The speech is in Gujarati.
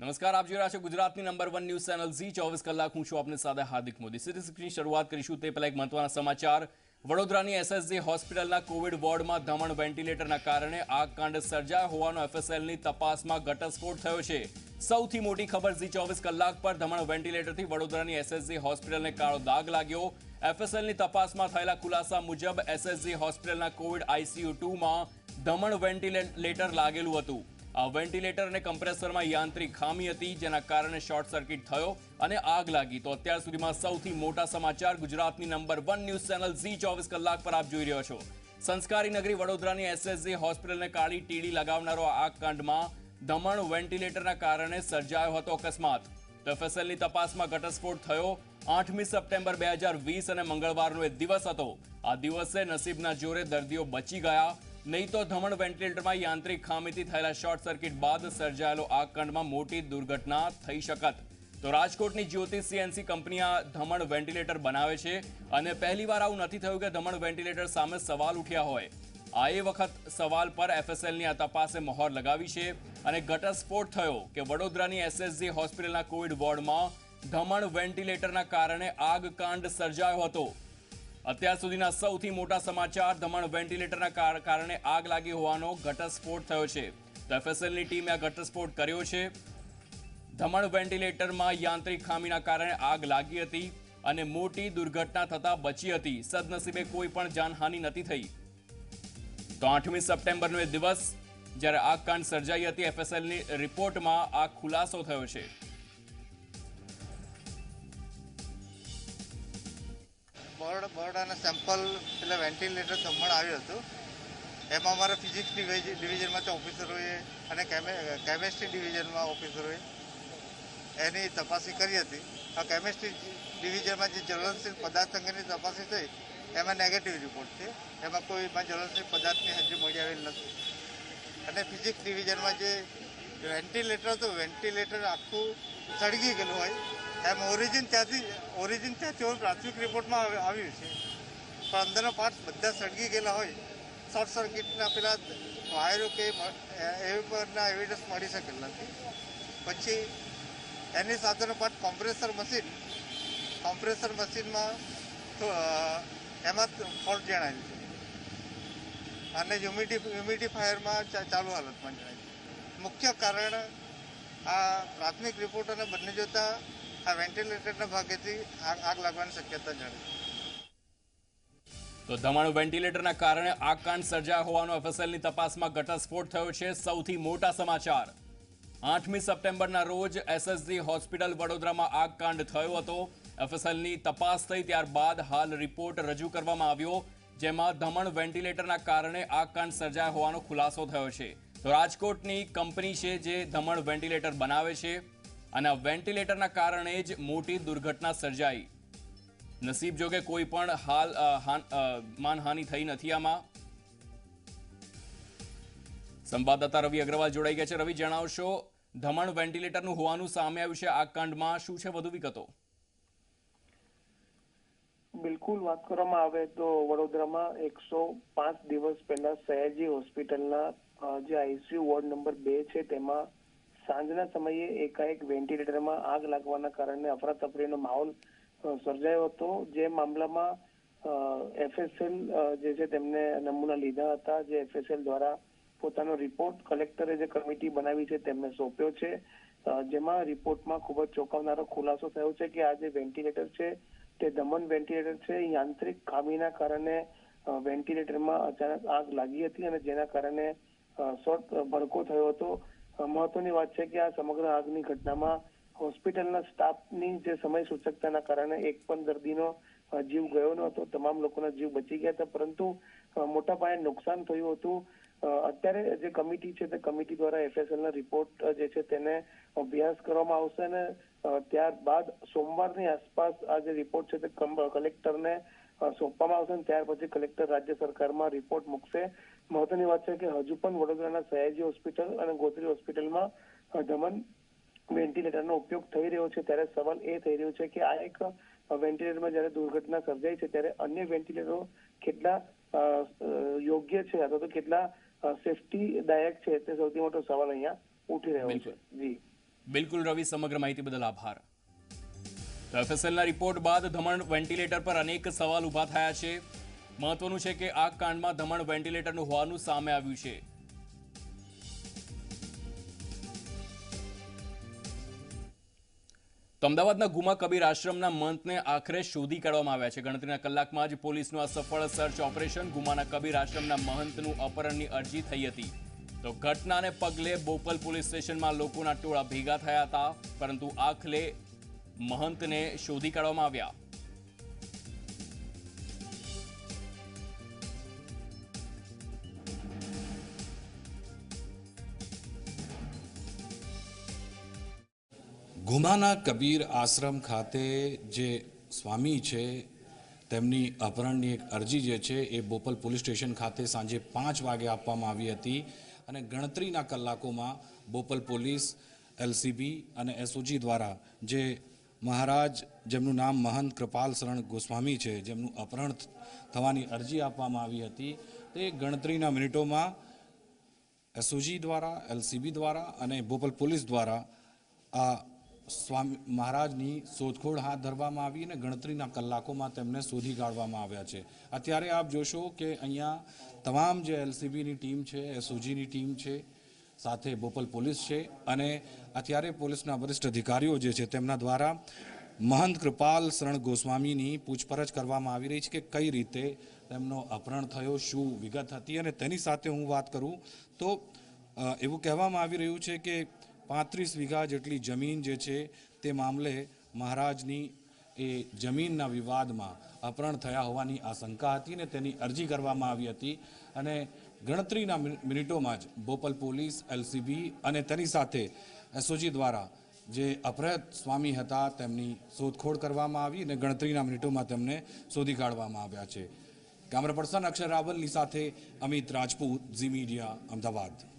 નમસ્કાર, આપ જોઈ રહ્યા છો ગુજરાતની number one news channel Zee ચોવીસ કલાક હું છું આપની સાથે હાર્દિક મોદી. સ્ક્રીન શરૂઆત કરીશું તે પહેલા એક મહત્વના સમાચાર. વડોદરાની એસએસજી હોસ્પિટલના કોવિડ વોર્ડમાં ધમણ વેન્ટિલેટરના કારણે આગ કાંડ સર્જાયો હોવાનો એફએસએલની તપાસમાં ઘટસ્ફોટ થયો છે. સૌથી મોટી ખબર ઝી ચોવીસ કલાક પર ધમણ વેન્ટિલેટરથી વડોદરાની એસએસજી હોસ્પિટલને કાળો દાગ લાગ્યો. એફએસએલની તપાસમાં થયેલા ખુલાસા મુજબ એસએસજી હોસ્પિટલના કોવિડ આઈસીયુ ટુમાં ધમણ વેન્ટિલેટર લાગેલું હતું. વેન્ટિલેટર અને કમ્પ્રેસરમાં યાંત્રિક ખામી હતી, જેના કારણે શોર્ટ સર્કિટ થયો અને આગ લાગી. તો અત્યાર સુધીમાં સૌથી મોટા સમાચાર ગુજરાતની number one news channel Zee ચોવીસ કલાક પર આપ જોઈ રહ્યો છો. સંસ્કારી નગરી વડોદરાની એસએસજી હોસ્પિટલને કાળી ટીડી લગાવનારો આગ કાંડમાં દમણ વેન્ટિલેટરના કારણે સર્જાયો હતો અકસ્માત. તો તપાસમાં ઘટસ્ફોટ થયો આઠમી સપ્ટેમ્બર બે હજાર વીસ અને મંગળવારનો એ દિવસ હતો. આ દિવસે નસીબના જોરે દર્દીઓ બચી ગયા નહીં તો ધમણ વેન્ટિલેટરમાં યાંત્રિક ખામીથી થયેલા શોર્ટ સર્કિટ બાદ સર્જાયેલો આગ કાંડમાં મોટી દુર્ઘટના થઈ શકત. તો રાજકોટની જ્યોતિ સીએનસી કંપની આ ધમણ વેન્ટિલેટર બનાવે છે અને પહેલીવાર આવું નથી થયું કે ધમણ વેન્ટિલેટર સામે સવાલ ઉઠ્યા હોય. આ એ વખત સવાલ પર એફએસએલની આ તપાસે મહોર લગાવી છે અને ઘટસ્ફોટ થયો કે વડોદરાની એસએસજી હોસ્પિટલના કોવિડ વોર્ડમાં ધમણ વેન્ટિલેટરના કારણે આગકાંડ સર્જાયો હતો. અત્યાર સુધીના સૌથી મોટા સમાચાર ધમણ વેન્ટિલેટરના કારણે આગ લાગી હોવાનો ઘટસ્ફોટ થયો છે. તો એફએસએલની ટીમે આ ઘટસ્ફોટ કર્યો છે. ધમણ વેન્ટિલેટરમાં યાંત્રિક ખામીના કારણે આગ લાગી હતી અને મોટી દુર્ઘટના થતા બચી હતી. સદનસીબે કોઈ પણ જાનહાનિ નથી થઈ. તો આઠમી સપ્ટેમ્બરનો એ દિવસ, જ્યારે આગ કાંડ સર્જાઈ હતી એફએસએલની રિપોર્ટમાં આ ખુલાસો થયો છે. બોર્ડ બોર્ડ અને સેમ્પલ એટલે વેન્ટિલેટર જમણ આવ્યું હતું. એમાં અમારા ફિઝિક્સ ડિવિઝનમાંથી ઓફિસરોએ અને કેમેસ્ટ્રી ડિવિઝનમાં ઓફિસરોએ એની તપાસી કરી હતી. આ કેમેસ્ટ્રી ડિવિઝનમાં જે જ્વલનશીલ પદાર્થ અંગેની તપાસી થઈ, એમાં નેગેટિવ રિપોર્ટ છે. એમાં કોઈ જ્વલનશીલ પદાર્થની હજી મળી આવેલ નથી. અને ફિઝિક્સ ડિવિઝનમાં જે વેન્ટિલેટર હતું, વેન્ટિલેટર આખું સળગી ગયેલું હોય એમ ઓરિજિન ત્યાંથી ઓરિજિન ત્યાંથી હોય પ્રાથમિક રિપોર્ટમાં આવ્યું છે. પણ અંદરના પાર્ટ બધા સળગી ગયેલા હોય. શોર્ટ સર્કિટના પેલા વાયરો કે એ- પરના એવિડન્સ મળી શકેલ નથી. પછી એની સાથેનો પાર્ટ કોમ્પ્રેસર મશીન કોમ્પ્રેસર મશીનમાં એમાં ફોલ્ટ જણાયું છે. અને હ્યુમિડી હ્યુમિડિફાયરમાં ચાલુ હાલતમાં જણાય છે. મુખ્ય કારણ આ પ્રાથમિક રિપોર્ટ અને બંને જોતા આ વેન્ટિલેટરના ભાગેથી આગ લાગવાની શક્યતા જણાવી તો ધમણ વેન્ટિલેટરના કારણે આગ કાંડ સર્જાયા હોવાનો એફએસએલની તપાસમાં ઘટસ્ફોટ થયો છે સૌથી મોટા સમાચાર. આઠમી સપ્ટેમ્બરના રોજ એસએસજી હોસ્પિટલ વડોદરામાં આગ કાંડ થયો હતો. એફએસએલની તપાસ થઈ ત્યારબાદ હાલ રિપોર્ટ રજૂ કરવામાં આવ્યો, જેમાં ધમણ વેન્ટિલેટરના કારણે આગ કાંડ સર્જાયા હોવાનો ખુલાસો થયો છે. તો રાજકોટની કંપની છે જે ધમણ વેન્ટિલેટર બનાવે છે. અને આ વેન્ટિલેટરના કારણે જ મોટી દુર્ઘટના સર્જાઈ. નસીબ જોકે કોઈ પણ હાલ માનહાનિ થઈ નથી આમાં. સંવાદદાતા રવિ અગ્રવાલ જોડાઈ ગયા છે. રવિ, જણાવશો, ધમણ વેન્ટિલેટરનું હોવાનું સામે આવ્યું છે. આ કાંડમાં શું છે વધુ વિગતો? બિલકુલ વાત કરવામાં આવે તો વડોદરામાં એકસો પાંચ દિવસ પહેલા સયાજી હોસ્પિટલના જે આઈસીયુ વોર્ડ નંબર બે છે, તેમાં સાંજના સમયે એકાએક વેન્ટિલેટરમાં આગ લાગવાના કારણે અફરાતફરીનો માહોલ સર્જાયો હતો. જે મામલામાં એફએસએલ જે છે તેમને નમૂના લીધા હતા. જે એફએસએલ દ્વારા પોતાનો રિપોર્ટ કલેક્ટરે જે કમિટી બનાવી છે તેમને સોંપ્યો છે. જેમાં રિપોર્ટમાં ખૂબ જ ચોંકાવનારો ખુલાસો થયો છે કે આ જે વેન્ટિલેટર છે તે દમન વેન્ટિલેટર છે. યાંત્રિક ખામીના કારણે વેન્ટિલેટરમાં અચાનક આગ લાગી હતી અને જેના કારણે શોર્ટ ભડકો થયો હતો. મહત્વની વાત છે કે આ સમગ્ર આગની ઘટનામાં હોસ્પિટલના સ્ટાફની જે સમય સૂચકતાના કારણે એક પણ દર્દીનો જીવ ગયો ન હતો. તમામ લોકોના જીવ બચી ગયા હતા. પરંતુ મોટા પાયે નુકસાન થયું હતું. અત્યારે જે કમિટી છે તે કમિટી દ્વારા એફએસએલ ના રિપોર્ટ જે છે તેને અભ્યાસ કરવામાં આવશે અને ત્યારબાદ સોમવારની આસપાસ આ જે રિપોર્ટ છે તે કલેક્ટરને સોંપવામાં આવશે અને ત્યાર પછી કલેક્ટર રાજ્ય સરકારમાં રિપોર્ટ મૂકશે. મહત્વની વાત છે કે હજુ પણ વડોદરાના સયાજી હોસ્પિટલ અને ગોત્રી હોસ્પિટલમાં દમન વેન્ટિલેટરનો ઉપયોગ થઈ રહ્યો છે. ત્યારે સવાલ એ થઈ રહ્યો છે કે આ એક વેન્ટિલેટરમાં જ્યારે દુર્ઘટના સર્જાઈ છે ત્યારે અન્ય વેન્ટિલેટરો કેટલા યોગ્ય છે અથવા તો કેટલા સેફટી દાયક છે તે સૌથી મોટો સવાલ અહીંયા ઉઠી રહ્યો છે. જી. બિલકુલ રવિ સમગ્ર માહિતી બદલ આભાર. એફએસએલના રિપોર્ટ બાદ ધમણ વેન્ટિલેટર પર અનેક સવાલ ઊભા થયા છે. મહત્વનું છે કે આ કાંડમાં ધમણ વેન્ટિલેટરનું હોવાનું સામે આવ્યું છે. અમદાવાદના ગુમા કબીર આશ્રમના મંતને આખરે શોધી કાઢવામાં આવ્યા છે. ગણતરીના કલાકમાં જ પોલીસનું આ સફળ સર્ચ ઓપરેશન ગુમાના કબીર આશ્રમના મહંતનું અપહરણની અરજી થઈ હતી. તો ઘટનાને પગલે બોપલ પોલીસ સ્ટેશનમાં લોકોના ટોળા ભેગા થયા હતા. પરંતુ આખરે મહંતને શોધી કાઢવામાં આવ્યા. ગુમાના કબીર આશ્રમ ખાતે જે સ્વામી છે, તેમની અપહરણની એક અરજી જે છે એ બોપલ પોલીસ સ્ટેશન ખાતે સાંજે પાંચ વાગે આપવામાં આવી હતી અને ગણતરીના કલાકોમાં બોપલ પોલીસ, એલસીબી અને એસઓજી દ્વારા જે મહારાજ, જેમનું નામ મહંત કૃપાલ શરણ ગોસ્વામી છે, જેમનું અપહરણ થવાની અરજી આપવામાં આવી હતી, તે ગણતરીના મિનિટોમાં એસઓજી દ્વારા, એલસીબી દ્વારા અને બોપલ પોલીસ દ્વારા આ સ્વામી મહારાજની શોધખોળ હાથ ધરવામાં આવી અને ગણતરીના કલાકોમાં તેમને શોધી કાઢવામાં આવ્યા છે. અત્યારે આપ જોશો કે અહીંયા તમામ જે એલસીબીની ટીમ છે, એસઓજીની ટીમ છે સાથે બોપલ પોલીસ છે અને અત્યારે પોલીસના વરિષ્ઠ અધિકારીઓ જે છે તેમના દ્વારા મહંત કૃપાલ શરણ ગોસ્વામીની પૂછપરછ કરવામાં આવી રહી છે કે કઈ રીતે તેમનો અપહરણ થયો, શું વિગત હતી અને તેની સાથે હું વાત કરું તો એવું કહેવામાં આવી રહ્યું છે કે પાંત્રીસ વીઘા જેટલી જમીન જે છે તે મામલે મહારાજની એ જમીનના વિવાદમાં અપહરણ થયા હોવાની આશંકા હતી અને તેની અરજી કરવામાં આવી હતી અને ગણતરીના મિનિટોમાં જ બોપલ પોલીસ, એલસીબી અને તેની સાથે એસઓજી દ્વારા જે અપહૃત સ્વામી હતા તેમની શોધખોળ કરવામાં આવી અને ગણતરીના મિનિટોમાં તેમને શોધી કાઢવામાં આવ્યા છે. કેમેરા પર્સન અક્ષર રાવલની સાથે અમિત રાજપૂત, ઝી મીડિયા, અમદાવાદ.